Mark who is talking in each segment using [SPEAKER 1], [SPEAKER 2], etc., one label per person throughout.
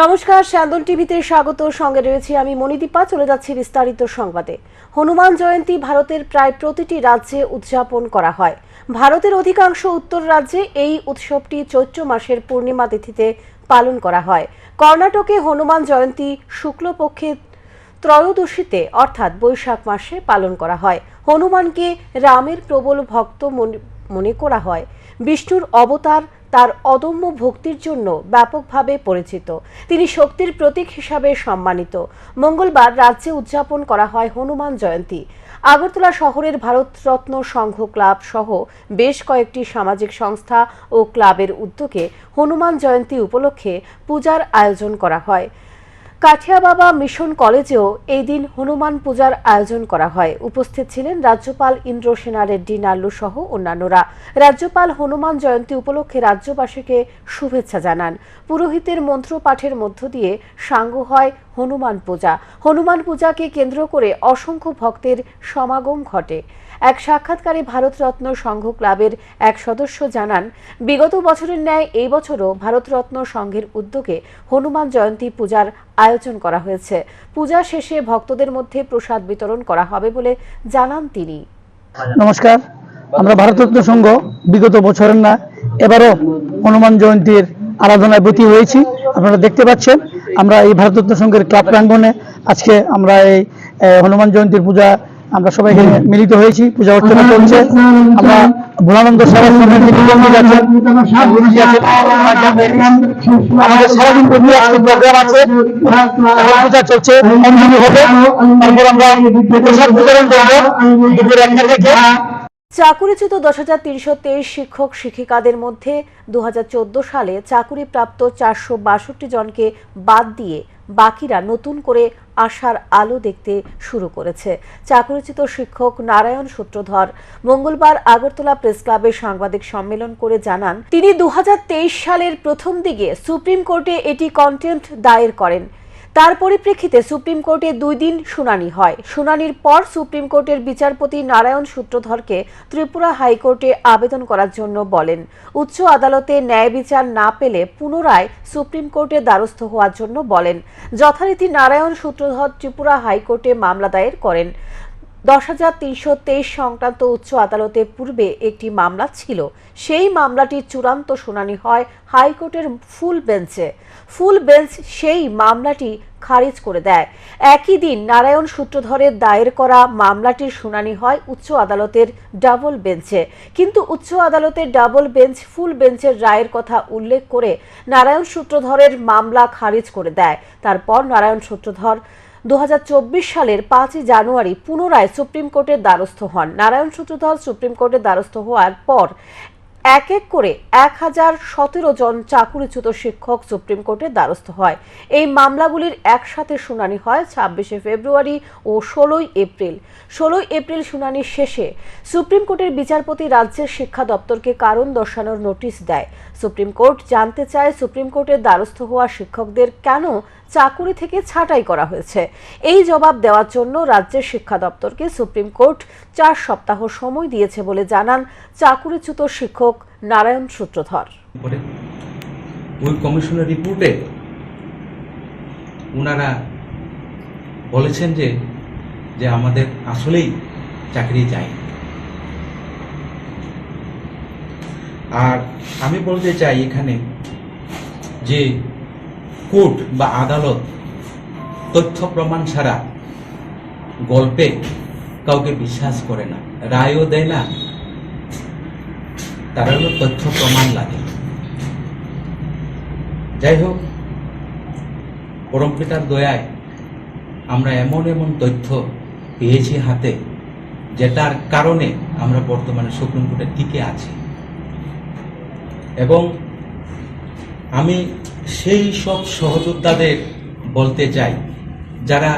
[SPEAKER 1] নমস্কার স্যান্দন টিভিতে স্বাগত। সঙ্গে রয়েছি আমি মণিদীপা। চলে যাচ্ছি বিস্তারিত সংবাদে। হনুমান জয়ন্তী ভারতের প্রায় প্রতিটি রাজ্যে উদযাপন করা হয়। ভারতের অধিকাংশ উত্তর রাজ্যে এই উৎসবটি চৈত্র মাসের পূর্ণিমা তিথিতে পালন করা হয়। কর্ণাটকে হনুমান জয়ন্তী শুক্লপক্ষে ত্রয়োদশীতে, অর্থাৎ বৈশাখ মাসে পালন করা হয়। হনুমানকে রামের প্রবল ভক্ত মনে করা হয়। বিষ্ণুর অবতার তার অদম্য ভক্তির জন্য ব্যাপকভাবে পরিচিত। তিনি শক্তির প্রতীক হিসাবে সম্মানিত। মঙ্গলবার রাজ্যে উদযাপন করা হয় হনুমান জয়ন্তী। আগরতলা শহরের ভারতরত্ন সংঘ ক্লাব সহ বেশ কয়েকটি সামাজিক সংস্থা ও ক্লাবের উদ্যোগে হনুমান জয়ন্তী উপলক্ষে পূজার আয়োজন করা হয়। কাঠিয়াবাবা মিশন কলেজেও এই দিন হনুমান পূজার আয়োজন করা হয়। উপস্থিত ছিলেন রাজ্যপাল ইন্দ্র সেনা রেড্ডি নাল্লু সহ অন্যান্যরা। রাজ্যপাল হনুমান জয়ন্তী উপলক্ষে রাজ্যবাসীকে শুভেচ্ছা জানান। পুরোহিতের মন্ত্র পাঠের মধ্য দিয়ে সাঙ্গ হয় হনুমান পূজা। হনুমান পূজাকে কেন্দ্র করে অসংখ্য ভক্তের সমাগম ঘটে। এক সাক্ষাৎকারে ভারতরত্ন সংঘ ক্লাবের এক সদস্য জানান, বিগত বছরের ন্যায় এই বছরও ভারতরত্ন সংঘের উদ্যোগে হনুমান জয়ন্তী পূজার আয়োজন করা হয়েছে। পূজা শেষে ভক্তদের মধ্যে প্রসাদ বিতরণ করা হবে বলে জানান তিনি।
[SPEAKER 2] নমস্কার, আমরা ভারতরত্ন সংঘ বিগত বছরের না এবারও হনুমান জয়ন্তীর আরাধনায় ব্রতী হয়েছি। আপনারা দেখতে পাচ্ছেন আমরা এই ভারতরত্ন সংঘের ক্লাব প্রাঙ্গনে আজকে আমরা এই হনুমান জয়ন্তীর পূজা আমরা সবাই এখানে মিলিত হয়েছি পূজা অর্চনা চলছে আমরা ভোলানন্দ সভা সংঘের যিনি পণ্ডিত আছেন, গুরুজি আছেন, আমাদের সারাদিন প্রোগ্রাম আছে। পূজা চলছে অঞ্জলি হবে। তারপর আমরা প্রসাদ বিতরণ করব দুপুর একটা থেকে
[SPEAKER 1] চাকুরিচ্যুত দশ হাজার তিনশো তেইশ শিক্ষক শিক্ষিকাদের মধ্যে দু হাজার চোদ্দ সালে চাকুরিপ্রাপ্ত চারশো বাষট্টি জনকে বাদ দিয়ে বাকিরা নতুন করে আশার আলো দেখতে শুরু করেছে। চাকুরিচ্যুত শিক্ষক নারায়ণ সূত্রধর মঙ্গলবার আগরতলা প্রেস ক্লাবে সাংবাদিক সম্মেলন করে জানান, তিনি দু হাজার তেইশ সালের প্রথম দিকে সুপ্রিম কোর্টে এটি কন্টেন্ট দায়ের করেন। তার পরিপ্রেক্ষিতে সুপ্রিম কোর্টে দুই দিন শুনানি হয়। শুনানির পর সুপ্রিম কোর্টের বিচারপতি নারায়ণ সূত্রধরকে ত্রিপুরা হাইকোর্টে আবেদন করার জন্য বলেন। উচ্চ আদালতে ন্যায় বিচার না পেলে পুনরায় সুপ্রিম কোর্টে দ্বারস্থ হওয়ার জন্য বলেন। যথারীতি নারায়ণ সূত্রধর ত্রিপুরা হাইকোর্টে মামলা দায়ের করেন। দশ সংক্রান্ত উচ্চ আদালতে পূর্বে একটি মামলা ছিল। সেই মামলাটির চূড়ান্ত শুনানি হয় হাইকোর্টের ফুল বেঞ্চে। ফুল বেঞ্চ সেই মামলাটি খারিজ করে দেয়। একই দিন নারায়ণ সূত্রধরের দায়ের করা মামলাটির শুনানি হয় উচ্চ আদালতের ডাবল বেঞ্চে। কিন্তু উচ্চ আদালতের ডাবল বেঞ্চ ফুল বেঞ্চের রায়ের কথা উল্লেখ করে নারায়ণ সূত্রধরের মামলা খারিজ করে দেয়। তারপর নারায়ণ সূত্রধর দু হাজার চব্বিশ সালের পাঁচই জানুয়ারি পুনরায় সুপ্রিম কোর্টের দ্বারস্থ হন। নারায়ণ সূত্রধর সুপ্রিম কোর্টের দ্বারস্থ হওয়ার পর এক এক করে এক হাজার সতেরো জন চাকুরিচ্যুত শিক্ষক সুপ্রিম কোর্টের দ্বারস্থ হয়। এই মামলাগুলির একসাথে শুনানি হয় ছাব্বিশে ফেব্রুয়ারি ও ষোলোই এপ্রিল। ষোলোই এপ্রিল শুনানি শেষে সুপ্রিম কোর্টের বিচারপতি রাজ্যের শিক্ষা দপ্তরকে কারণ দর্শানোর নোটিশ দেয়। সুপ্রিম কোর্ট জানতে চায় সুপ্রিম কোর্টের দ্বারস্থ হওয়া শিক্ষকদের কেন চাকুরি থেকে ছাঁটাই করা হয়েছে। এই জবাব দেওয়ার জন্য রাজ্যের শিক্ষা দপ্তরকে সুপ্রিম কোর্ট চার সপ্তাহ সময় দিয়েছে বলে জানান চাকুরিচ্যুত শিক্ষক নারায়ণ সূত্রধর।
[SPEAKER 3] ওই কমিশনের রিপোর্টে ওনারা বলেছেন যে যে আমাদের আসলেই চাকরি চাই আর আমি বলতে চাই এখানে যে কোর্ট বা আদালত তথ্য প্রমাণ ছাড়া গল্পে কাউকে বিশ্বাস করে না, রায়ও দেয় না। তারা হলো তথ্য প্রমাণ লাগে। যাই হোক পরমপিতার দয়ায় আমরা এমন এমন তথ্য পেয়েছি হাতে, যেটার কারণে আমরা বর্তমানে সুপ্রিম কোর্টে টিকে আছি। এবং আমি সেই সব সহযোদ্ধাদের বলতে চাই, যারা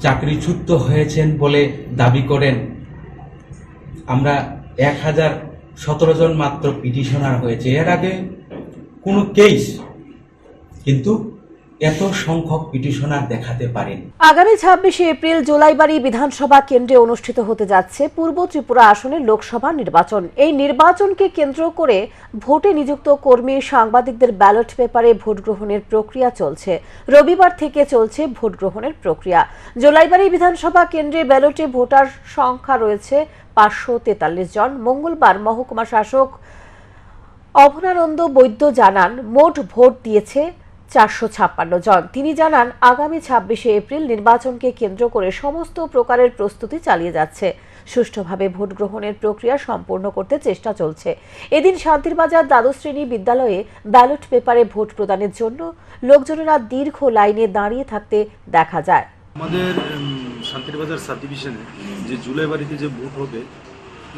[SPEAKER 3] চাকরিচ্যুত হয়েছেন বলে দাবি করেন। আমরা এক হাজার সতেরো জন মাত্র পিটিশনার হয়েছে। এর আগে কোনো কেস কিন্তু এত সংখ্যক পিটিশনার দেখাতে পারেন।
[SPEAKER 1] আগামী ছাব্বিশে এপ্রিল জোলাইবাড়ি বিধানসভা কেন্দ্রে অনুষ্ঠিত হতে যাচ্ছে পূর্ব ত্রিপুরা আসনের লোকসভা নির্বাচন। এই নির্বাচনকে কেন্দ্র করে ভোটে নিযুক্ত কর্মী, সাংবাদিকদের ব্যালট পেপারে ভোট গ্রহণের প্রক্রিয়া চলছে। রবিবার থেকে চলছে ভোট গ্রহণের প্রক্রিয়া। জোলাইবাড়ি বিধানসভা কেন্দ্রে ব্যালটে ভোটার সংখ্যা রয়েছে পাঁচশো তেতাল্লিশ জন। মঙ্গলবার মহকুমা শাসক অভনানন্দ বৈদ্য জানান, মোট ভোট দিয়েছে চারশো ছাপ্পান্ন জন। তিনি জানান, আগামী ছাব্বিশে এপ্রিল নির্বাচনকে কেন্দ্র করে সমস্ত প্রকারের প্রস্তুতি চালিয়ে যাচ্ছে। সুষ্ঠুভাবে ভোট গ্রহণের প্রক্রিয়া সম্পূর্ণ করতে চেষ্টা চলছে। এদিন শান্তিরবাজার দ্বাদশ শ্রেণি বিদ্যালয়ে ব্যালট পেপারে ভোট প্রদানের জন্য লোকজনেরা দীর্ঘ লাইনে দাঁড়িয়ে থাকতে দেখা যায়।
[SPEAKER 4] আমাদের শান্তিরবাজার সাব ডিভিশনে যে জুলাই বাড়িতে যে ভোট হবে,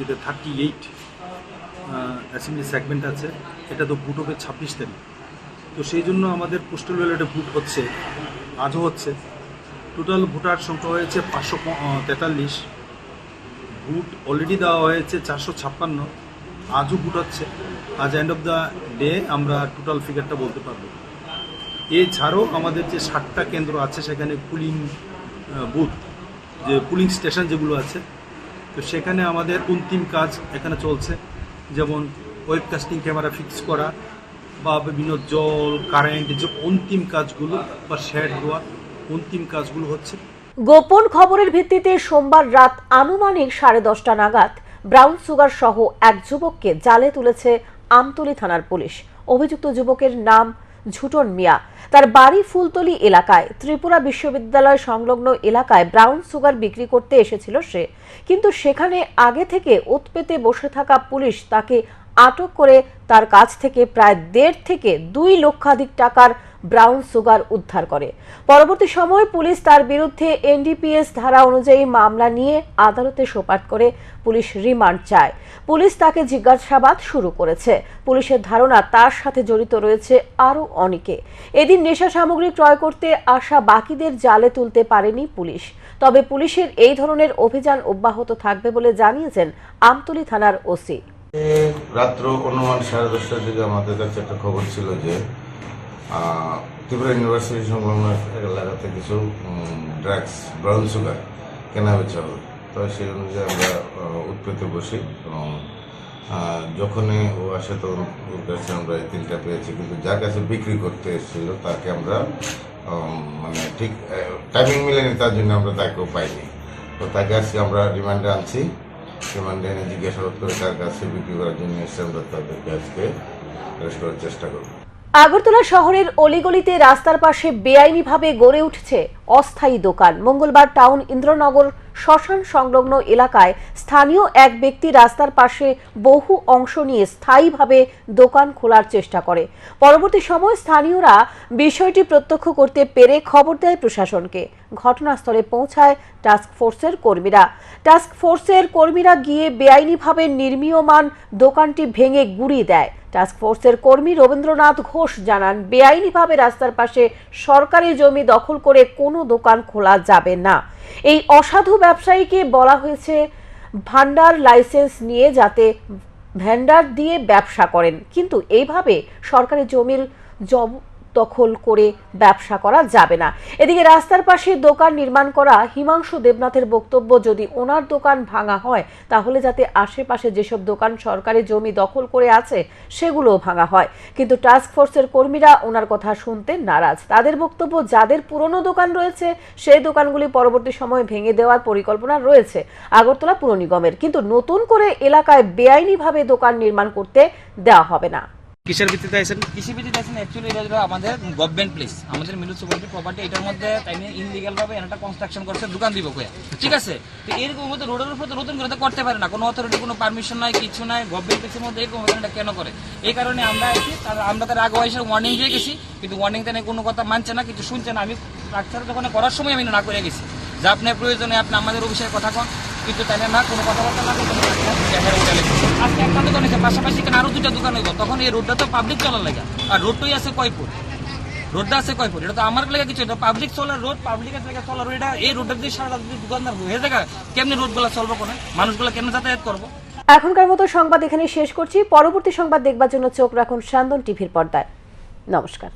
[SPEAKER 4] এটা থার্টি এইট অ্যাসেম্বলি সেগমেন্ট আছে। এটা তো ভোট হবে ছাব্বিশ তারিখ। তো সেই জন্য আমাদের পোস্টাল ব্যালটে ভোট হচ্ছে, আজও হচ্ছে। টোটাল ভোটার সংখ্যা হয়েছে পাঁচশো তেতাল্লিশ। ভোট অলরেডি দেওয়া হয়েছে চারশো ছাপ্পান্ন। আজও ভোট হচ্ছে। আজ এন্ড অফ দ্য ডে আমরা টোটাল ফিগারটা বলতে পারব। এছাড়াও আমাদের যে ষাটটা কেন্দ্র আছে, সেখানে পুলিং বুথ যে পুলিং স্টেশন যেগুলো আছে, তো সেখানে আমাদের অন্তিম কাজ এখানে চলছে। যেমন ওয়েবকাস্টিং ক্যামেরা ফিক্স করা বা বিভিন্ন জল কারেন্ট যে অন্তিম কাজগুলো বা শেড দেওয়া অন্তিম কাজগুলো হচ্ছে।
[SPEAKER 1] গোপন খবরের ভিত্তিতে সোমবার রাত আনুমানিক সাড়ে দশটা নাগাদ ব্রাউন সুগার সহ এক যুবককে জালে তুলেছে আমতলী থানার পুলিশ। অভিযুক্ত যুবকের নাম ঝুটন মিয়া। তার বাড়ি ফুলতলি এলাকায়, ত্রিপুরা বিশ্ববিদ্যালয় সংলগ্ন এলাকায় ব্রাউন সুগার বিক্রি করতে এসেছিল সে। কিন্তু সেখানে আগে থেকে উৎপেতে বসে থাকা পুলিশ তাকে আটক করে তার কাছ থেকে প্রায় দেড় থেকে দুই লক্ষাধিক টাকার ব্রাউন সুগার উদ্ধার করে। পরবর্তী সময় পুলিশ তার বিরুদ্ধে এনডিপিএস ধারা অনুযায়ী মামলা নিয়ে আদালতে সোপাট করে পুলিশ রিমান্ড চায়। পুলিশ তাকে জিজ্ঞাসাবাদ শুরু করেছে। পুলিশের ধারণা তার সাথে জড়িত রয়েছে আরও অনেকে। এদিন নেশা সামগ্রী ক্রয় করতে আসা বাকিদের জালে তুলতে পারেনি পুলিশ। তবে পুলিশের এই ধরনের অভিযান অব্যাহত থাকবে বলে জানিয়েছেন আমতলী থানার ওসি।
[SPEAKER 5] রাত্র অনুমান সাড়ে দশটার দিকে আমাদের কাছে একটা খবর ছিল যে ত্রিপুরা ইউনিভার্সিটি সংলগ্ন এলাকাতে কিছু ড্রাগস, ব্রাউন সুগার কেনা বেচা হবে তো সেই অনুযায়ী আমরা উৎপেতে বসি এবং যখনই ও আসে তখন ওর কাছে আমরা এই তিনটা পেয়েছি। কিন্তু যার কাছে বিক্রি করতে এসেছিল তাকে আমরা মানে ঠিক টাইমিং মিলেনি, তার জন্য আমরা তাকেও পাইনি। তো তাকে আজকে আমরা রিমান্ডে আনছি। রিমান্ডে এনে জিজ্ঞাসাবাদ করে তার কাছে বিক্রি করার জন্য এসে আমরা তাদেরকে আজকে অ্যারেস্ট করার চেষ্টা করব।
[SPEAKER 1] আগরতলা শহরের অলিগলিতে রাস্তার পাশে বেআইনিভাবে গড়ে উঠছে অস্থায়ী দোকান। মঙ্গলবার টাউন ইন্দ্রনগর শ্মশান সংলগ্ন এলাকায় স্থানীয় এক ব্যক্তি রাস্তার পাশে বহু অংশ নিয়ে স্থায়ীভাবে দোকান খোলার চেষ্টা করে। পরবর্তী সময় স্থানীয়রা বিষয়টি প্রত্যক্ষ করতে পেরে খবর দেয় প্রশাসনকে। ঘটনাস্থলে পৌঁছায় টাস্ক ফোর্সের কর্মীরা। টাস্ক ফোর্সের কর্মীরা গিয়ে বেআইনিভাবে নির্মীয়মান দোকানটি ভেঙে গুড়িয়ে দেয়। টাস্ক ফোর্সের কর্মী রবীন্দ্রনাথ ঘোষ জানান, বেআইনিভাবে রাস্তার পাশে সরকারি জমি দখল করে কোনো দোকান খোলা যাবে না। এই অসাধু ব্যবসায়ীকে বলা হয়েছে ভান্ডার লাইসেন্স নিয়ে যাতে ভ্যান্ডার দিয়ে ব্যবসা করেন। কিন্তু এইভাবে সরকারি জমির জব দখল করে ব্যবসা করা যাবে না। এদিকে রাস্তার পাশে দোকান নির্মাণ করা হিমাংশু দেবনাথের বক্তব্য যদি ওনার দোকান ভাঙা হয়, তাহলে যাতে আশেপাশে যেসব দোকান সরকারি জমি দখল করে আছে, সেগুলোও ভাঙা হয়। কিন্তু টাস্ক ফোর্সের কর্মীরা ওনার কথা শুনতে নারাজ। তাদের বক্তব্য, যাদের পুরনো দোকান রয়েছে, সেই দোকানগুলি পরবর্তী সময়ে ভেঙে দেওয়ার পরিকল্পনা রয়েছে আগরতলা পুর নিগমের। কিন্তু নতুন করে এলাকায় বেআইনিভাবে দোকান নির্মাণ করতে দেওয়া হবে না।
[SPEAKER 6] কিসের ভিত্তিতে আইছেন?
[SPEAKER 7] কৃষি ভিত্তিতে আছেন অ্যাকচুয়ালি এটা হলো আমাদের গভর্নমেন্ট প্লেস আমাদের মিউনিসিপালিটি প্রপার্টি এটার মধ্যে তাই নিয়ে ইনলিগাল ভাবে একটা কনস্ট্রাকশন করছে, দোকান দিব কয়া ঠিক আছে? তো এরকম মধ্যে রোডের উপর তো নতুন করে তো করতে পারে না। কোনো অথরিটি কোনো পারমিশন নাই, কিছু নাই গভর্নমেন্ট প্লেসের মধ্যে এরকম এটা কেন করে? এই কারণে আমরা আছি তার আমরা তার আগে এসে ওয়ার্নিং দিয়ে গেছি, কিন্তু ওয়ার্নিং তেনে কোনো কথা মানছে না, কিছু শুনছে না। আমি স্ট্রাকচার যখন করার সময় আমি না করে গেছি। যে আপনার প্রয়োজনে আপনি আমাদের অফিসের কথা কন। কিন্তু তাই না কোনো কথাবার্তা না কোনো। আজকে একটা দোকান হয়েছে পাশাপাশি কেন আরও দুটা দোকান হইব। তখন এই রোডটা তো পাবলিক চলার লাগে। আর রোডটাই আছে কয় রোডটা আছে কয় এটা তো আমার লাগে কিছু এটা পাবলিক চলার রোড পাবলিকের জায়গা চলার এটা এই রোডটা দিয়ে সারা যদি দোকানদার হয়ে জায়গা কেমনি রোডগুলো চলবো কোনে? মানুষগুলো কেমনে যাতায়াত করব?
[SPEAKER 1] এখনকার মতো সংবাদ এখানে শেষ করছি। পরবর্তী সংবাদ দেখবার জন্য চোখ রাখুন সান্দন টিভির পর্দায়। নমস্কার।